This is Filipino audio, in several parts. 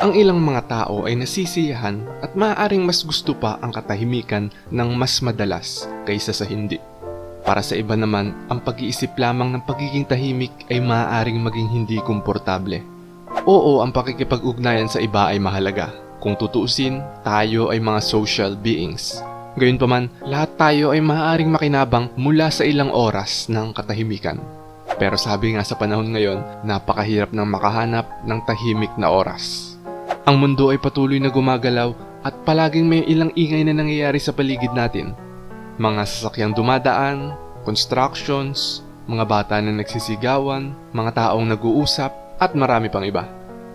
Ang ilang mga tao ay nasisiyahan at maaaring mas gusto pa ang katahimikan ng mas madalas kaysa sa hindi. Para sa iba naman, ang pag-iisip lamang ng pagiging tahimik ay maaaring maging hindi komportable. Oo, ang pakikipag-ugnayan sa iba ay mahalaga. Kung tutuusin, tayo ay mga social beings. Gayunpaman, lahat tayo ay maaaring makinabang mula sa ilang oras ng katahimikan. Pero sabi nga sa panahon ngayon, napakahirap ng makahanap ng tahimik na oras. Ang mundo ay patuloy na gumagalaw at palaging may ilang ingay na nangyayari sa paligid natin. Mga sasakyang dumadaan, constructions, mga bata na nagsisigawan, mga taong nag-uusap, at marami pang iba.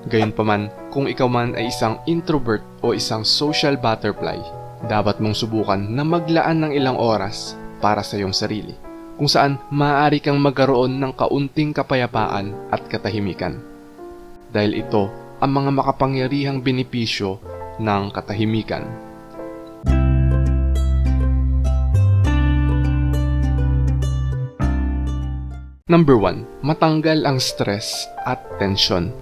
Gayunpaman, kung ikaw man ay isang introvert o isang social butterfly, dapat mong subukan na maglaan ng ilang oras para sa iyong sarili, kung saan maaari kang magkaroon ng kaunting kapayapaan at katahimikan. Dahil ito ang mga makapangyarihang benepisyo ng katahimikan. Number 1. Matanggal ang stress at tensyon.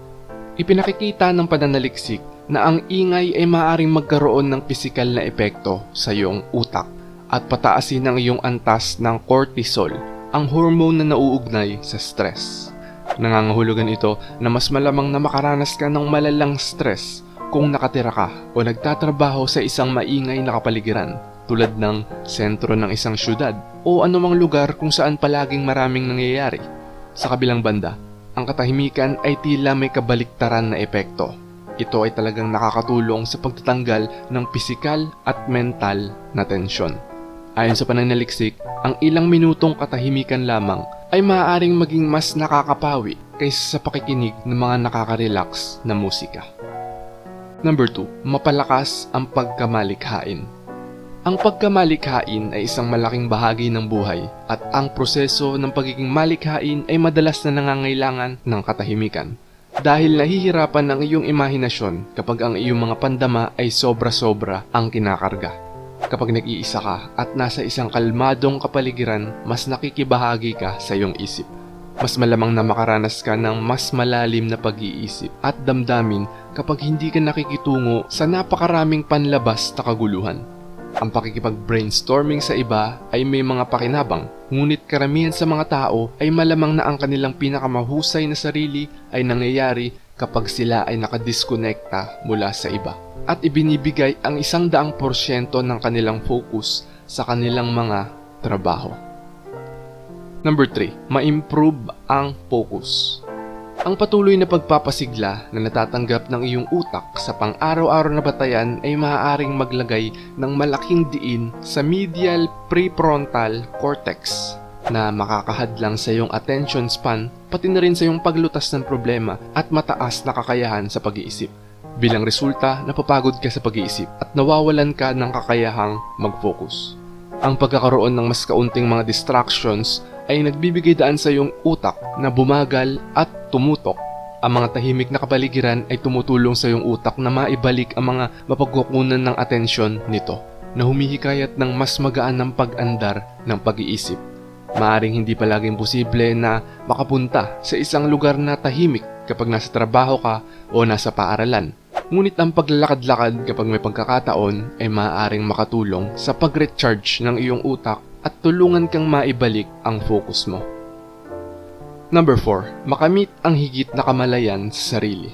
Ipinakikita ng pananaliksik na ang ingay ay maaaring magkaroon ng pisikal na epekto sa iyong utak at pataasin ang iyong antas ng cortisol, ang hormone na nauugnay sa stress. Nangangahulugan ito na mas malamang na makaranas ka ng malalang stress kung nakatira ka o nagtatrabaho sa isang maingay na kapaligiran tulad ng sentro ng isang syudad o anumang lugar kung saan palaging maraming nangyayari. Sa kabilang banda, ang katahimikan ay tila may kabaliktaran na epekto. Ito ay talagang nakakatulong sa pagtatanggal ng pisikal at mental na tensyon. Ayon sa pananaliksik, ang ilang minutong katahimikan lamang ay maaaring maging mas nakakapawi kaysa sa pakikinig ng mga nakaka-relax na musika. Number 2, mapalakas ang pagkamalikhain. Ang pagkamalikhain ay isang malaking bahagi ng buhay at ang proseso ng pagiging malikhain ay madalas na nangangailangan ng katahimikan. Dahil nahihirapan ang iyong imahinasyon kapag ang iyong mga pandama ay sobra-sobra ang kinakarga. Kapag nag-iisa ka at nasa isang kalmadong kapaligiran, mas nakikibahagi ka sa iyong isip. Mas malamang na makaranas ka ng mas malalim na pag-iisip at damdamin kapag hindi ka nakikitungo sa napakaraming panlabas na kaguluhan. Ang pakikipag-brainstorming sa iba ay may mga pakinabang, ngunit karamihan sa mga tao ay malamang na ang kanilang pinakamahusay na sarili ay nangyayari kapag sila ay nakadiskonekta mula sa iba at ibinibigay ang isang daang porsyento ng kanilang focus sa kanilang mga trabaho. Number 3. Ma-improve ang focus. Ang patuloy na pagpapasigla na natatanggap ng iyong utak sa pang-araw-araw na batayan ay maaaring maglagay ng malaking diin sa medial prefrontal cortex na makakahadlang sa iyong attention span pati na rin sa iyong paglutas ng problema at mataas na kakayahan sa pag-iisip. Bilang resulta, napapagod ka sa pag-iisip at nawawalan ka ng kakayahang mag-focus. Ang pagkakaroon ng mas kaunting mga distractions ay nagbibigay daan sa iyong utak na bumagal at tumutok. Ang mga tahimik na kapaligiran ay tumutulong sa iyong utak na maibalik ang mga mapagkukunan ng atensyon nito na humihikayat ng mas magaan ng pag-andar ng pag-iisip. Maaring hindi palaging posible na makapunta sa isang lugar na tahimik kapag nasa trabaho ka o nasa paaralan. Ngunit ang paglalakad-lakad kapag may pagkakataon ay maaaring makatulong sa pag-recharge ng iyong utak at tulungan kang maibalik ang focus mo. Number 4. Makamit ang higit na kamalayan sa sarili.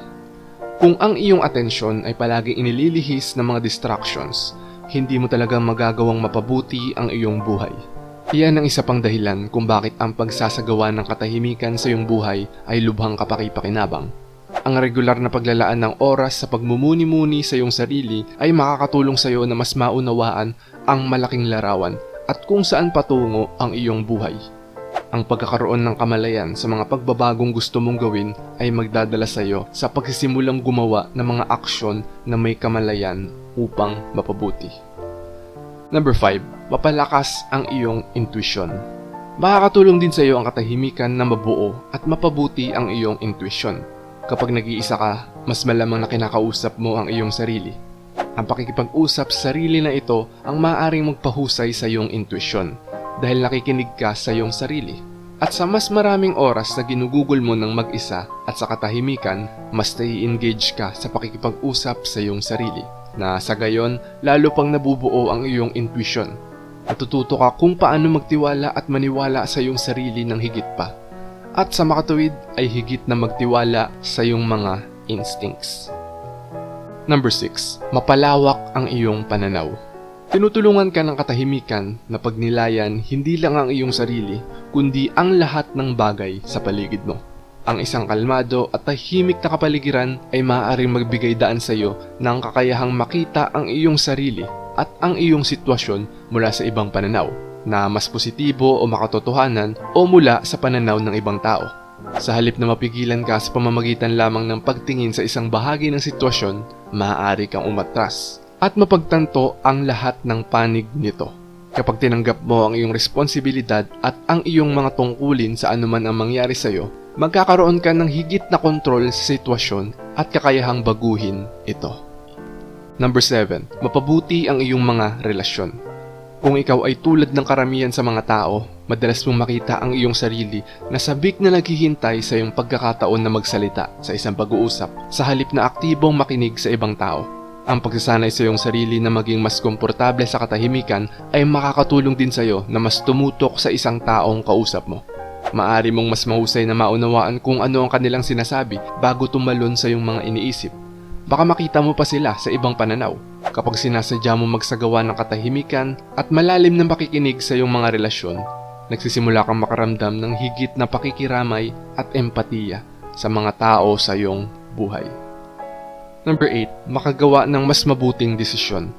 Kung ang iyong atensyon ay palaging inililihis ng mga distractions, hindi mo talaga magagawang mapabuti ang iyong buhay. Iyan ang isa pang dahilan kung bakit ang pagsasagawa ng katahimikan sa iyong buhay ay lubhang kapaki-pakinabang. Ang regular na paglalaan ng oras sa pagmumuni-muni sa iyong sarili ay makakatulong sa iyo na mas maunawaan ang malaking larawan at kung saan patungo ang iyong buhay. Ang pagkakaroon ng kamalayan sa mga pagbabagong gusto mong gawin ay magdadala sa iyo sa pagsisimulang gumawa ng mga aksyon na may kamalayan upang mapabuti. Number 5. Mapalakas ang iyong intuition. Makakatulong din sa iyo ang katahimikan na mabuo at mapabuti ang iyong intuition. Kapag nag-iisa ka, mas malamang na kinakausap mo ang iyong sarili. Ang pakikipag-usap sa sarili na ito ang maaaring magpahusay sa iyong intuition dahil nakikinig ka sa iyong sarili. At sa mas maraming oras na ginugugol mo ng mag-isa at sa katahimikan, mas nai-engage ka sa pakikipag-usap sa iyong sarili na sa gayon lalo pang nabubuo ang iyong intuition. Natututo ka kung paano magtiwala at maniwala sa iyong sarili ng higit pa. At sa makatuwid ay higit na magtiwala sa iyong mga instincts. Number 6. Mapalawak ang iyong pananaw. Tinutulungan ka ng katahimikan na pagnilayan hindi lang ang iyong sarili, kundi ang lahat ng bagay sa paligid mo. Ang isang kalmado at tahimik na kapaligiran ay maaaring magbigay daan sa iyo ng kakayahang makita ang iyong sarili at ang iyong sitwasyon mula sa ibang pananaw na mas positibo o makatotohanan o mula sa pananaw ng ibang tao. Sa halip na mapigilan ka sa pamamagitan lamang ng pagtingin sa isang bahagi ng sitwasyon, maaari kang umatras at mapagtanto ang lahat ng panig nito. Kapag tinanggap mo ang iyong responsibilidad at ang iyong mga tungkulin sa anuman ang mangyari sa iyo, magkakaroon ka ng higit na kontrol sa sitwasyon at kakayahang baguhin ito. Number 7. Mapabuti ang iyong mga relasyon. Kung ikaw ay tulad ng karamihan sa mga tao, madalas mong makita ang iyong sarili na sabik na naghihintay sa iyong pagkakataon na magsalita sa isang pag-uusap sa halip na aktibong makinig sa ibang tao. Ang pagsasanay sa iyong sarili na maging mas komportable sa katahimikan ay makakatulong din sa iyo na mas tumutok sa isang taong kausap mo. Maari mong mas mahusay na maunawaan kung ano ang kanilang sinasabi bago tumalon sa iyong mga iniisip. Baka makita mo pa sila sa ibang pananaw kapag sinasadya mo magsagawa ng katahimikan at malalim na makikinig sa iyong mga relasyon. Nagsisimula kang makaramdam ng higit na pakikiramay at empatiya sa mga tao sa iyong buhay. Number 8. Makagawa ng mas mabuting desisyon.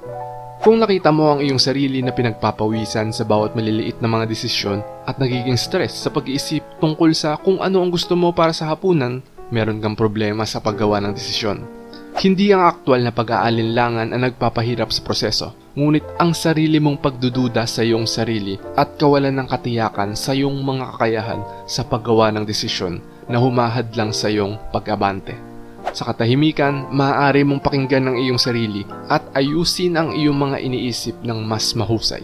Kung nakita mo ang iyong sarili na pinagpapawisan sa bawat maliliit na mga desisyon at nagiging stress sa pag-iisip tungkol sa kung ano ang gusto mo para sa hapunan, meron kang problema sa paggawa ng desisyon. Hindi ang aktwal na pag-aalinlangan ang nagpapahirap sa proseso, ngunit ang sarili mong pagdududa sa iyong sarili at kawalan ng katiyakan sa iyong mga kakayahan sa paggawa ng desisyon na humahad lang sa iyong pag-abante. Sa katahimikan, maaari mong pakinggan ang iyong sarili at ayusin ang iyong mga iniisip ng mas mahusay.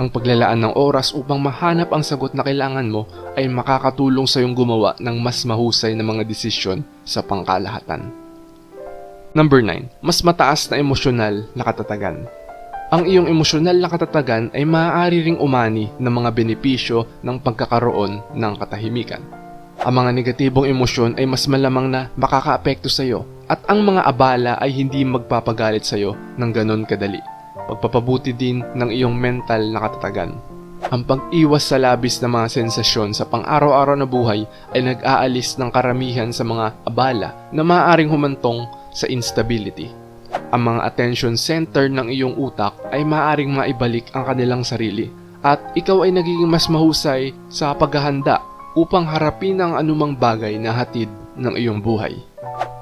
Ang paglalaan ng oras upang mahanap ang sagot na kailangan mo ay makakatulong sa iyong gumawa ng mas mahusay na mga desisyon sa pangkalahatan. Number 9. Mas mataas na emosyonal na katatagan. Ang iyong emosyonal na katatagan ay maaari ring umani ng mga benepisyo ng pagkakaroon ng katahimikan. Ang mga negatibong emosyon ay mas malamang na makakaapekto sa iyo at ang mga abala ay hindi magpapagalit sa iyo ng ganon kadali. Pagpapabuti din ng iyong mental na katatagan. Ang pag-iwas sa labis na mga sensasyon sa pang-araw-araw na buhay ay nag-aalis ng karamihan sa mga abala na maaaring humantong sa instability. Ang mga attention center ng iyong utak ay maaaring maibalik ang kanilang sarili at ikaw ay nagiging mas mahusay sa paghahanda upang harapin ang anumang bagay na hatid ng iyong buhay.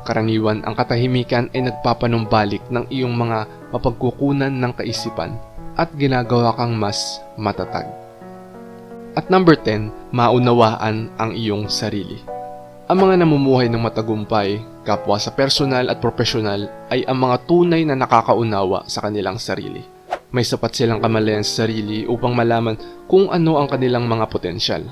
Karaniwan ang katahimikan ay nagpapanumbalik ng iyong mga mapagkukunan ng kaisipan at ginagawa kang mas matatag. At number 10, maunawaan ang iyong sarili. Ang mga namumuhay ng matagumpay, kapwa sa personal at profesional, ay ang mga tunay na nakakaunawa sa kanilang sarili. May sapat silang kamalayan sa sarili upang malaman kung ano ang kanilang mga potensyal.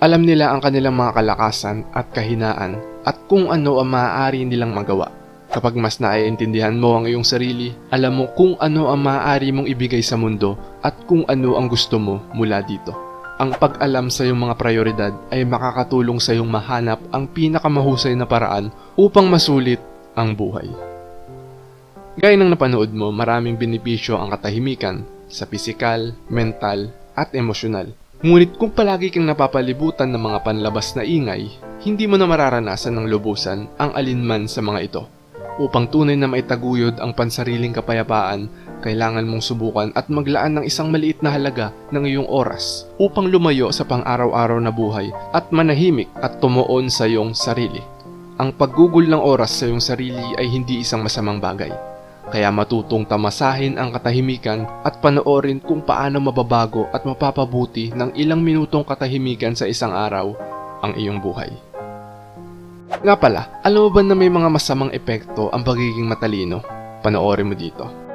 Alam nila ang kanilang mga kalakasan at kahinaan at kung ano ang maaari nilang magawa. Kapag mas naiintindihan mo ang iyong sarili, alam mo kung ano ang maaari mong ibigay sa mundo at kung ano ang gusto mo mula dito. Ang pag-alam sa iyong mga prioridad ay makakatulong sa iyong mahanap ang pinakamahusay na paraan upang masulit ang buhay. Gaya ng napanood mo, maraming benepisyo ang katahimikan sa pisikal, mental, at emosyonal. Ngunit kung palagi kang napapalibutan ng mga panlabas na ingay, hindi mo na mararanasan ng lubusan ang alinman sa mga ito. Upang tunay na maitaguyod ang pansariling kapayapaan, kailangan mong subukan at maglaan ng isang maliit na halaga ng iyong oras upang lumayo sa pang-araw-araw na buhay at manahimik at tumuon sa iyong sarili. Ang paggugol ng oras sa iyong sarili ay hindi isang masamang bagay. Kaya matutong tamasahin ang katahimikan at panoorin kung paano mababago at mapapabuti ng ilang minutong katahimikan sa isang araw ang iyong buhay. Nga pala, alam mo ba na may mga masamang epekto ang pagiging matalino? Panoorin mo dito.